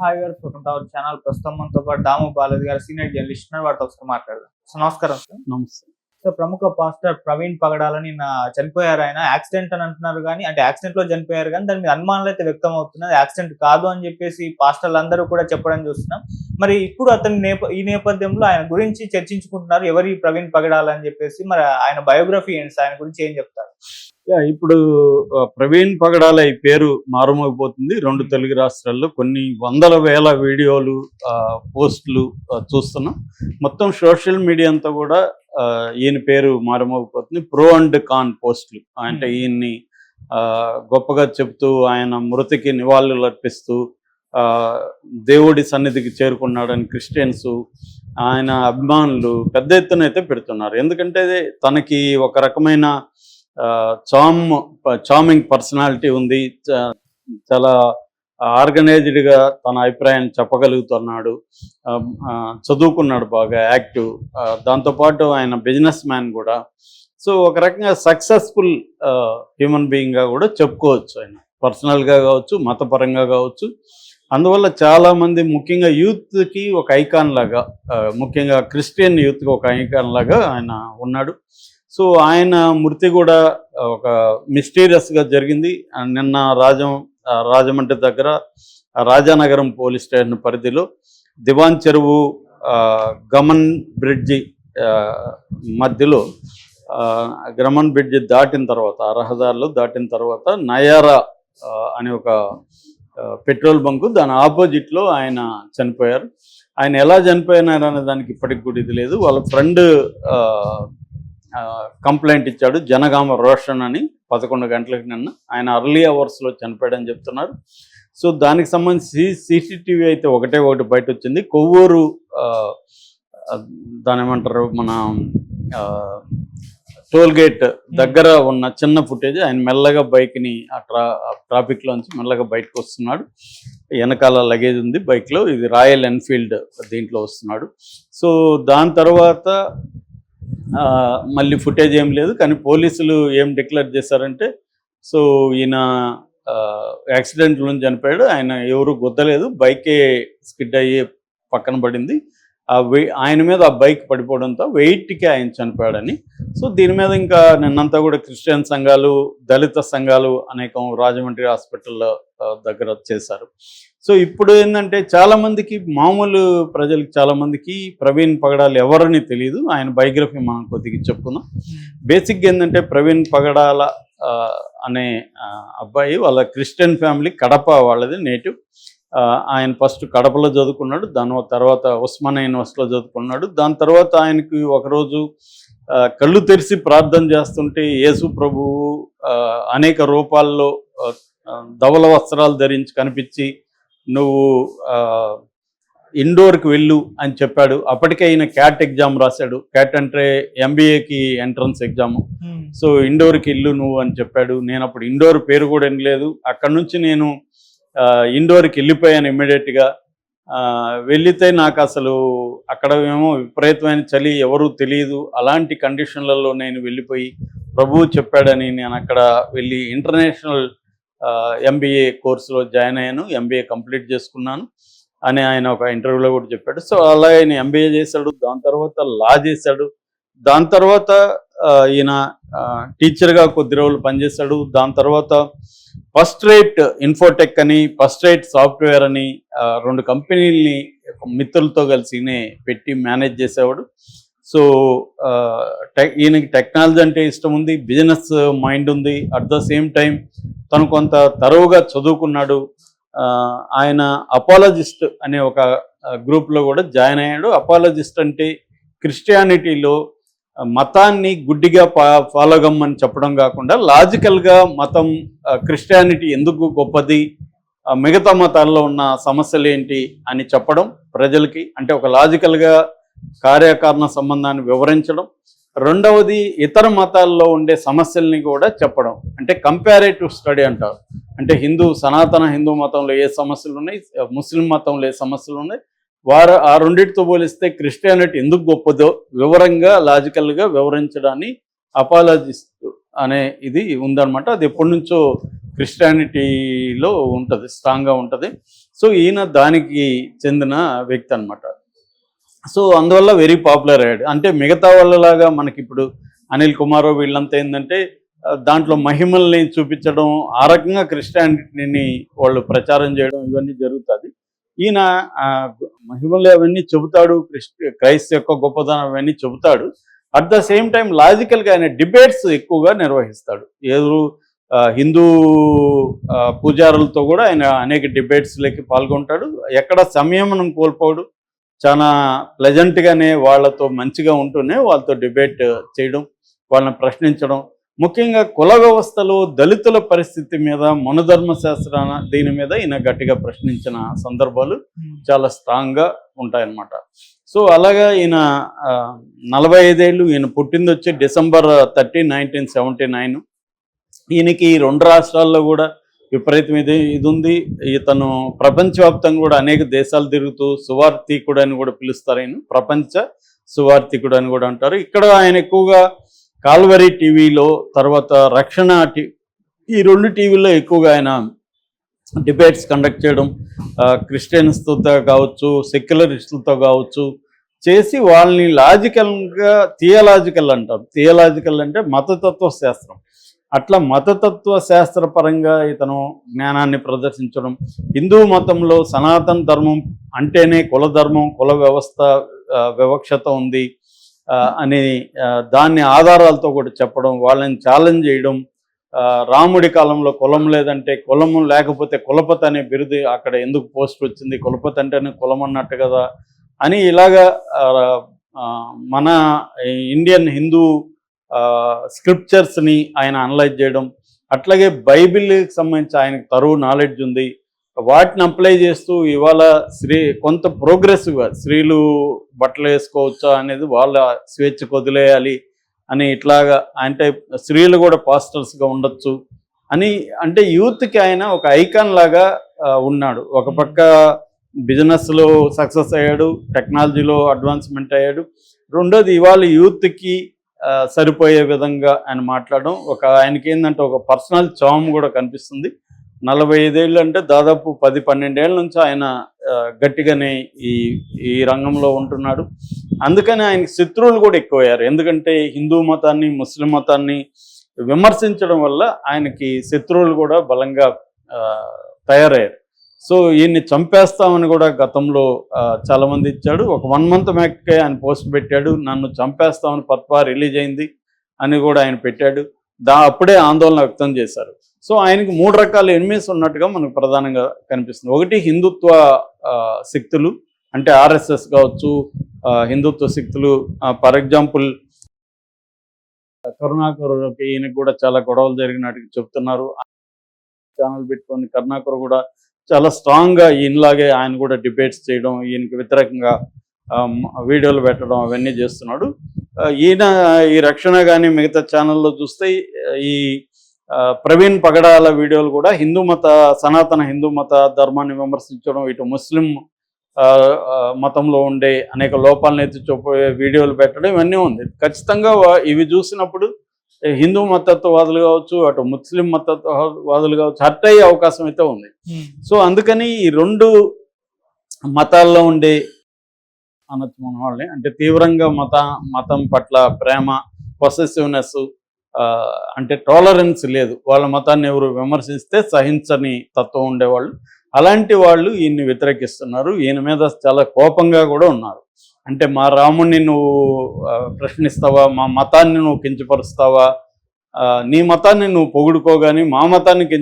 Hi గారు our channel ప్రస్తుతం మనతో పాటు దాము బాలాజీ గారు సీనియర్ జర్నలిస్ట్ వాటితో ఒకసారి మాట్లాడదాం. సో నమస్కారం సార్. నమస్తే. సో ప్రముఖ పాస్టర్ ప్రవీణ్ పగడాలని నిన్న చనిపోయారు ఆయన. యాక్సిడెంట్ అని అంటున్నారు కానీ అంటే యాక్సిడెంట్లో చనిపోయారు కానీ దాని మీద అనుమానాలు అయితే వ్యక్తం అవుతున్నది. యాక్సిడెంట్ కాదు అని చెప్పేసి పాస్టర్లు అందరూ కూడా చెప్పడం చూస్తున్నాం. మరి ఇప్పుడు అతని నేప ఈ నేపథ్యంలో ఆయన గురించి చర్చించుకుంటున్నారు ఎవరి ప్రవీణ్ పగడాల అని చెప్పేసి. మరి ఆయన బయోగ్రఫీ ఏంటి? ఆయన గురించి ఏం చెప్తారు? ఇప్పుడు ప్రవీణ్ పగడాల ఈ పేరు మారుమోగిపోతుంది. రెండు తెలుగు రాష్ట్రాల్లో కొన్ని వందల వేల వీడియోలు పోస్టులు చూస్తున్నాం. మొత్తం సోషల్ మీడియా అంతా కూడా ఈయన పేరు మారుమోగిపోతుంది. ప్రో అండ్ కాన్ పోస్టులు. అంటే. ఈయన్ని గొప్పగా చెప్తూ ఆయన మృతికి నివాళులు అర్పిస్తూ ఆ, దేవుడి సన్నిధికి చేరుకున్నాడని క్రిస్టియన్స్ ఆయన అభిమానులు పెద్ద ఎత్తున అయితే పెడుతున్నారు. ఎందుకంటే తనకి ఒక రకమైన చామ్ చామింగ్ పర్సనాలిటీ ఉంది. చాలా ఆర్గనైజ్డ్గా తన అభిప్రాయాన్ని చెప్పగలుగుతున్నాడు. చదువుకున్నాడు బాగా యాక్టివ్. దాంతోపాటు ఆయన బిజినెస్ మ్యాన్ కూడా. సో ఒక రకంగా సక్సెస్ఫుల్ హ్యూమన్ బీయింగ్గా కూడా చెప్పుకోవచ్చు ఆయన. పర్సనల్గా కావచ్చు మతపరంగా కావచ్చు. అందువల్ల చాలామంది ముఖ్యంగా యూత్కి ఒక ఐకాన్ లాగా ముఖ్యంగా క్రిస్టియన్ యూత్కి ఒక ఐకాన్ లాగా ఆయన ఉన్నాడు. సో ఆయన మృతి కూడా ఒక మిస్టీరియస్గా జరిగింది. నిన్న రాజం రాజమండ్రి దగ్గర రాజానగరం పోలీస్ స్టేషన్ పరిధిలో దివాన్ చెరువు ఆ, గమన్ బ్రిడ్జి మధ్యలో ఆ, గమన్ బ్రిడ్జి దాటిన తర్వాత ఆ రహదారిలో దాటిన తర్వాత నయారా ఆ, అనే ఒక పెట్రోల్ బంకు దాని ఆపోజిట్లో ఆయన చనిపోయారు. ఆయన ఎలా చనిపోయినారు అనే దానికి ఇప్పటికి కూడా ఇది లేదు. వాళ్ళ ఫ్రెండ్ కంప్లైంట్ ఇచ్చాడు. జనగామ రోషన్ అని పదకొండు గంటలకు నిన్న. ఆయన అర్లీ అవర్స్లో చనిపోయాడని చెప్తున్నారు. సో దానికి సంబంధించి సీసీటీవీ అయితే ఒకటే ఒకటి బయట వచ్చింది కొవ్వూరు దాని ఏమంటారు మన టోల్గేట్ టోల్ గేట్ దగ్గర ఉన్న చిన్న ఫుటేజ్ ఆయన మెల్లగా బైక్ని ఆ ట్రా ట్రాఫిక్లోంచి మెల్లగా బయటకు వస్తున్నాడు వెనకాల లగేజ్ ఉంది బైక్లో. ఇది రాయల్ ఎన్ఫీల్డ్ దీంట్లో వస్తున్నాడు. సో దాని తర్వాత మళ్ళీ ఫుటేజ్ ఏం లేదు కానీ పోలీసులు ఏం డిక్లేర్ చేశారంటే సో ఈయన యాక్సిడెంట్ నుంచి చనిపోయాడు. ఆయన ఎవరు గుద్దలేదు బైకే స్కిడ్ అయ్యి పక్కన పడింది. ఆ ఆయన మీద ఆ బైక్ పడిపోవడంతో వెయిట్కి ఆయన చనిపోయాడని. సో దీని మీద ఇంకా నిన్నంతా కూడా క్రిస్టియన్ సంఘాలు దళిత సంఘాలు అనేకం రాజమండ్రి హాస్పిటల్లో దగ్గర చేశారు. సో ఇప్పుడు ఏంటంటే చాలామందికి మామూలు ప్రజలకు చాలామందికి ప్రవీణ్ పగడాలు ఎవరని తెలియదు ఆయన బయోగ్రఫీ మనం కొద్దిగా చెప్పుకుందాం. బేసిక్గా ఏంటంటే ప్రవీణ్ పగడాల అనే అబ్బాయి వాళ్ళ క్రిస్టియన్ ఫ్యామిలీ కడప వాళ్ళది నేటివ్. ఆయన ఫస్ట్ కడపలో చదువుకున్నాడు దాని తర్వాత ఉస్మానియా యూనివర్సిటీలో చదువుకున్నాడు. దాని తర్వాత ఆయనకి ఒకరోజు కళ్ళు తెరిచి ప్రార్థన చేస్తుంటే యేసు ప్రభువు అనేక రూపాల్లో ధవల వస్త్రాలు ధరించి కనిపించి నువ్వు ఇండోర్కి వెళ్ళు అని చెప్పాడు. అప్పటికే ఆయన క్యాట్ ఎగ్జామ్ రాశాడు. క్యాట్ అంటే ఎంబీఏకి ఎంట్రన్స్ ఎగ్జామ్. సో ఇండోర్కి ఇల్లు నువ్వు అని చెప్పాడు. నేను అప్పుడు ఇండోర్ పేరు కూడా వినలేదు. అక్కడ నుంచి నేను ఇండోర్కి వెళ్ళిపోయాను ఇమ్మీడియట్గా. వెళితే నాకు అసలు అక్కడ ఏమో విపరీతమైన చలి ఎవరు తెలియదు. అలాంటి కండిషన్లలో నేను వెళ్ళిపోయి ప్రభువు చెప్పాడని నేను అక్కడ వెళ్ళి ఇంటర్నేషనల్ ఎంబీఏ కోర్సులో జాయిన్ అయ్యాను ఎంబీఏ కంప్లీట్ చేసుకున్నాను అని ఆయన ఒక ఇంటర్వ్యూలో కూడా చెప్పాడు. సో అలా ఆయన ఎంబీఏ చేశాడు దాని తర్వాత లా చేశాడు దాని తర్వాత ఈయన టీచర్గా కొద్ది రోజులు పనిచేశాడు దాని తర్వాత ఫస్ట్ రేట్ ఇన్ఫోటెక్ అని ఫస్ట్ రేట్ సాఫ్ట్వేర్ అని రెండు కంపెనీల్ని మిత్రులతో కలిసి పెట్టి మేనేజ్ చేసేవాడు. సో టెక్ ఈయనకి టెక్నాలజీ అంటే ఇష్టం ఉంది బిజినెస్ మైండ్ ఉంది. అట్ ద సేమ్ టైం తను కొంత తరువుగా చదువుకున్నాడు. ఆయన అపాలజిస్ట్ అనే ఒక గ్రూప్లో కూడా జాయిన్ అయ్యాడు. అపాలజిస్ట్ అంటే క్రిస్టియానిటీలో మతాన్ని గుడ్డిగా ఫా ఫాలో చెప్పడం కాకుండా లాజికల్గా మతం క్రిస్టియానిటీ ఎందుకు గొప్పది మిగతా మతాల్లో ఉన్న సమస్యలు ఏంటి అని చెప్పడం ప్రజలకి అంటే ఒక లాజికల్గా కార్యకారణ సంబంధాన్ని వివరించడం. రెండవది ఇతర మతాల్లో ఉండే సమస్యల్ని కూడా చెప్పడం. అంటే కంపారేటివ్ స్టడీ అంటారు. అంటే హిందూ సనాతన హిందూ మతంలో ఏ సమస్యలు ఉన్నాయి ముస్లిం మతంలో ఏ సమస్యలు ఉన్నాయి వారు ఆ రెండింటితో పోలిస్తే క్రిస్టియానిటీ ఎందుకు గొప్పదో వివరంగా లాజికల్గా వివరించడాన్ని అపాలజిస్ట్ అనే ఇది ఉందన్నమాట. అది ఎప్పటి నుంచో క్రిస్టియానిటీలో ఉంటుంది స్ట్రాంగ్గా ఉంటుంది. సో ఈయన దానికి చెందిన వ్యక్తి అనమాట సో అందువల్ల వెరీ పాపులర్ అయ్యాడు అంటే మిగతా వాళ్ళలాగా మనకి ఇప్పుడు అనిల్ కుమార్ వీళ్ళంతా ఏంటంటే దాంట్లో మహిమల్ని చూపించడం ఆ రకంగా క్రిస్టియానిటీని వాళ్ళు ప్రచారం చేయడం ఇవన్నీ జరుగుతుంది. ఈయన మహిమలు అవన్నీ చెబుతాడు క్రైస్త యొక్క గొప్పదనం అవన్నీ చెబుతాడు. అట్ ద సేమ్ టైం లాజికల్గా ఆయన డిబేట్స్ ఎక్కువగా నిర్వహిస్తాడు. ఏదో హిందూ పూజారులతో కూడా ఆయన అనేక డిబేట్స్లోకి పాల్గొంటాడు. ఎక్కడ సంయమనం కోల్పోడు చాలా ప్లెజెంట్గానే వాళ్ళతో మంచిగా ఉంటూనే వాళ్ళతో డిబేట్ చేయడం వాళ్ళని ప్రశ్నించడం. ముఖ్యంగా కుల వ్యవస్థలో దళితుల పరిస్థితి మీద మనుధర్మ శాస్త్రాన దీని మీద ఈయన గట్టిగా ప్రశ్నించిన సందర్భాలు చాలా స్ట్రాంగ్గా ఉంటాయన్నమాట. సో అలాగా ఈయన నలభై ఐదేళ్ళు ఈయన పుట్టింది వచ్చి December thirty nineteen seventy nine ఈయనకి ఈ రెండు రాష్ట్రాల్లో కూడా విపరీతం ఇది ఇది ఉంది ఇతను ప్రపంచవ్యాప్తంగా కూడా అనేక దేశాలు తిరుగుతూ సువార్థికుడు అని కూడా పిలుస్తారు ఆయన ప్రపంచ సువార్థికుడు అని కూడా అంటారు. ఇక్కడ ఆయన ఎక్కువగా కాల్వరి టీవీలో తర్వాత రక్షణ ఈ రెండు టీవీల్లో ఎక్కువగా ఆయన డిబేట్స్ కండక్ట్ చేయడం క్రిస్టియన్స్తో కావచ్చు సెక్యులరిస్టులతో కావచ్చు చేసి వాళ్ళని లాజికల్గా థియలాజికల్ అంటారు. థియలాజికల్ అంటే మతతత్వ శాస్త్రం. అట్లా మతతత్వ శాస్త్రపరంగా ఇతను జ్ఞానాన్ని ప్రదర్శించడం హిందూ మతంలో సనాతన ధర్మం అంటేనే కుల ధర్మం కుల వ్యవస్థ వివక్షత ఉంది అని దాన్ని ఆధారాలతో కూడా చెప్పడం వాళ్ళని ఛాలెంజ్ చేయడం రాముడి కాలంలో కులం లేదంటే కులము లేకపోతే కులపతి అనే బిరుదు అక్కడ ఎందుకు పోస్ట్ వచ్చింది కులపతి అంటేనే కులం అన్నట్టు కదా అని ఇలాగా మన ఇండియన్ హిందూ స్క్రిప్చర్స్ని ఆయన అనలైజ్ చేయడం అట్లాగే బైబిల్కి సంబంధించి ఆయనకు తరువు నాలెడ్జ్ ఉంది. వాటిని అప్లై చేస్తూ ఇవాళ స్త్రీ కొంత ప్రోగ్రెసివ్గా స్త్రీలు బట్టలు వేసుకోవచ్చా అనేది వాళ్ళ స్వేచ్ఛకు వదిలేయాలి అని ఇట్లాగా అంటే స్త్రీలు కూడా పాస్టర్స్గా ఉండొచ్చు అని అంటే యూత్కి ఆయన ఒక ఐకాన్ లాగా ఉన్నాడు. ఒక పక్క బిజినెస్లో సక్సెస్ అయ్యాడు టెక్నాలజీలో అడ్వాన్స్మెంట్ అయ్యాడు. రెండోది ఇవాళ యూత్కి సరిపోయే విధంగా ఆయన మాట్లాడడం. ఒక ఆయనకి ఏంటంటే ఒక పర్సనల్ చామ్ కూడా కనిపిస్తుంది. నలభై ఐదేళ్ళు అంటే దాదాపు పది పన్నెండేళ్ళ నుంచి ఆయన గట్టిగానే ఈ ఈ రంగంలో ఉంటున్నాడు. అందుకని ఆయనకి శత్రువులు కూడా ఎక్కువయ్యారు. ఎందుకంటే హిందూ మతాన్ని ముస్లిం మతాన్ని విమర్శించడం వల్ల ఆయనకి శత్రువులు కూడా బలంగా ఆ, తయారయ్యారు. సో ఈయన్ని చంపేస్తామని కూడా గతంలో చాలామంది చాలా మంది ఇచ్చాడు. ఒక వన్ మంత్ మ్యాక్కే ఆయన పోస్ట్ పెట్టాడు. నన్ను చంపేస్తామని పత్వా రిలీజ్ అయింది అని కూడా ఆయన పెట్టాడు. దా అప్పుడే ఆందోళన వ్యక్తం చేశారు. సో ఆయనకి మూడు రకాల ఎనిమిస్ ఉన్నట్టుగా మనకు ప్రధానంగా కనిపిస్తుంది. ఒకటి హిందుత్వ శక్తులు అంటే ఆర్ఎస్ఎస్ కావచ్చు హిందుత్వ శక్తులు. ఫర్ ఎగ్జాంపుల్ కరుణాకర్ ఈయనకు కూడా చాలా గొడవలు జరిగినట్టు చెప్తున్నారు. ఛానల్ పెట్టుకొని కరుణాకర్ కూడా చాలా స్ట్రాంగ్గా ఈయనలాగే ఆయన కూడా డిబేట్స్ చేయడం ఈయనకి వ్యతిరేకంగా వీడియోలు పెట్టడం అవన్నీ చేస్తున్నాడు. ఈయన ఈ రక్షణ కానీ మిగతా ఛానల్లో చూస్తే ఈ ప్రవీణ్ పగడాల వీడియోలు కూడా హిందూ మత సనాతన హిందూ మత ధర్మాన్ని విమర్శించడం ఇటు ముస్లిం ఆ, మతంలో ఉండే అనేక లోపాలను ఎత్తి చూపే వీడియోలు పెట్టడం ఇవన్నీ ఉంది. ఖచ్చితంగా ఇవి చూసినప్పుడు హిందూ మతత్వవాదులు కావచ్చు అటు ముస్లిం మతత్వవాదులు కావచ్చు హర్ట్ అయ్యే అవకాశం అయితే ఉంది. సో అందుకని ఈ రెండు మతాల్లో ఉండే అనొచ్చు మన వాళ్ళని అంటే తీవ్రంగా మత మతం పట్ల ప్రేమ పొసెసివ్నెస్ అంటే టాలరెన్స్ లేదు. వాళ్ళ మతాన్ని ఎవరు విమర్శిస్తే సహించని తత్వం ఉండేవాళ్ళు. అలాంటి వాళ్ళు ఈయన్ని వ్యతిరేకిస్తున్నారు. ఈయన మీద చాలా కోపంగా కూడా ఉన్నారు. అంటే మా రాముణ్ణి నువ్వు ప్రశ్నిస్తావా? మా మతాన్ని నువ్వు కించపరుస్తావా? ఆ, నీ మతాన్ని నువ్వు పొగుడుకోగాని మా మతాన్ని కించ